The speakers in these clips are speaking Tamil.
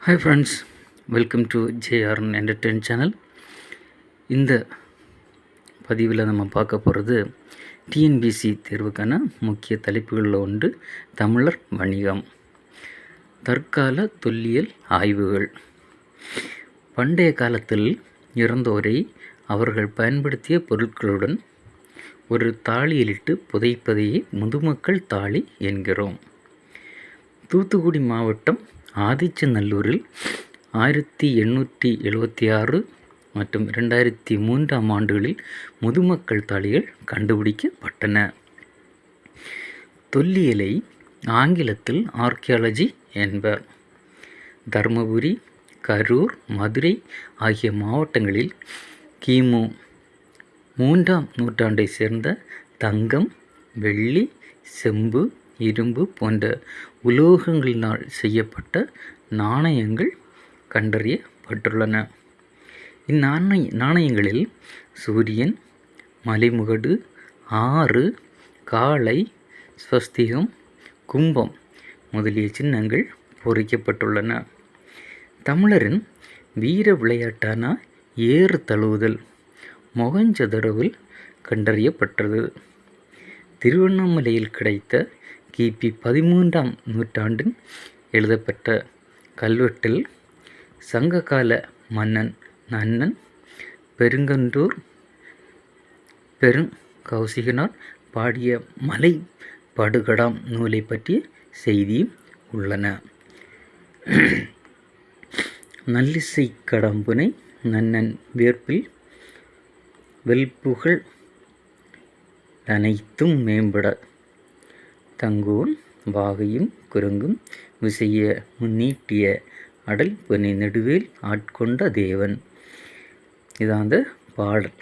Hi friends welcome to JRN entertain channel இந்த பதிவில் நம்ம பார்க்க போகிறது டிஎன்பிசி தேர்வுக்கான முக்கிய தலைப்புகளில் ஒன்று தமிழர் வணிகம் தற்கால தொல்லியல் ஆய்வுகள். பண்டைய காலத்தில் இறந்தோரை அவர்கள் பயன்படுத்திய பொருட்களுடன் ஒரு தாளியிலிட்டு புதைப்பதையே முதுமக்கள் தாலி என்கிறோம். தூத்துக்குடி மாவட்டம் ஆதிச்சநல்லூரில் ஆயிரத்தி எண்ணூற்றி எழுபத்தி ஆறு மற்றும் ரெண்டாயிரத்தி மூன்றாம் ஆண்டுகளில் முதுமக்கள் தாளிகள் கண்டுபிடிக்கப்பட்டன. தொல்லியலை ஆங்கிலத்தில் ஆர்கியாலஜி என்பர். தருமபுரி கரூர் மதுரை ஆகிய மாவட்டங்களில் கிமு மூன்றாம் நூற்றாண்டை சேர்ந்த தங்கம் வெள்ளி செம்பு இரும்பு போன்ற உலோகங்களினால் செய்யப்பட்ட நாணயங்கள் கண்டறியப்பட்டுள்ளன. இந்நாணய நாணயங்களில் சூரியன் மலைமுகடு ஆறு காளை ஸ்வஸ்திகம் கும்பம் முதலிய சின்னங்கள் பொறிக்கப்பட்டுள்ளன. தமிழரின் வீர விளையாட்டான ஏறு தழுவுதல் மொகஞ்சதரவில் கண்டறியப்பட்டது. திருவண்ணாமலையில் கிடைத்த கிபி பதிமூன்றாம் நூற்றாண்டின் எழுதப்பட்ட கல்வெட்டில் சங்ககால மன்னன் நன்னன் பெருங்கன்றூர் பெருங்கௌசிகனார் பாடிய மலை படுகடாம் நூலை பற்றிய செய்தியும் உள்ளன. நல்லிசை கடம்புனை நன்னன் வேர்ப்பில் வெல்புகழ் அனைத்தும் மேம்பட தங்கோன் வாகையும் குரங்கும் விசைய முன்னீட்டிய அடல் பனி நெடுவேல் ஆட்கொண்ட தேவன். இதான் அந்த பாடல்.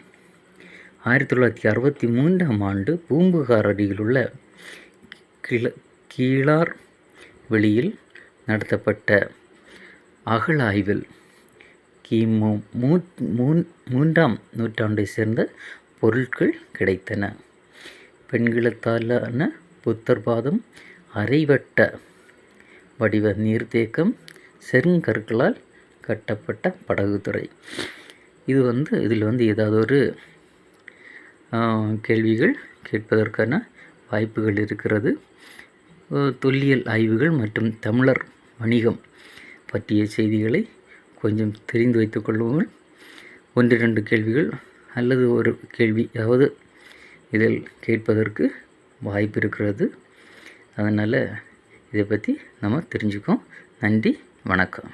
ஆயிரத்தி தொள்ளாயிரத்தி அறுபத்தி மூன்றாம் ஆண்டு பூம்புகார் அருகில் உள்ள கிள கீழார் வெளியில் நடத்தப்பட்ட அகழாய்வில் கிமு மூ மூன் மூன்றாம் நூற்றாண்டை சேர்ந்த பொருட்கள் கிடைத்தன. பெண்களத்தாலான புத்தர் பாதம் அரைவட்ட வடிவ நீர்த்தேக்கம் செருங்கற்களால் கட்டப்பட்ட படகுத்துறை. இது வந்து இதில் வந்து ஏதாவது ஒரு கேள்விகள் கேட்பதற்கான வாய்ப்புகள் இருக்கிறது. தொல்லியல் ஆய்வுகள் மற்றும் தமிழர் வணிகம் பற்றிய செய்திகளை கொஞ்சம் தெரிந்து வைத்துக் கொள்ளுங்கள் ஒன்று ரெண்டு கேள்விகள் அல்லது ஒரு கேள்வி அதாவது இதில் கேட்பதற்கு வாய்ப்பு இருக்கிறது. அதனால் இதை பற்றி நம்ம தெரிஞ்சுக்கோம் நன்றி வணக்கம்.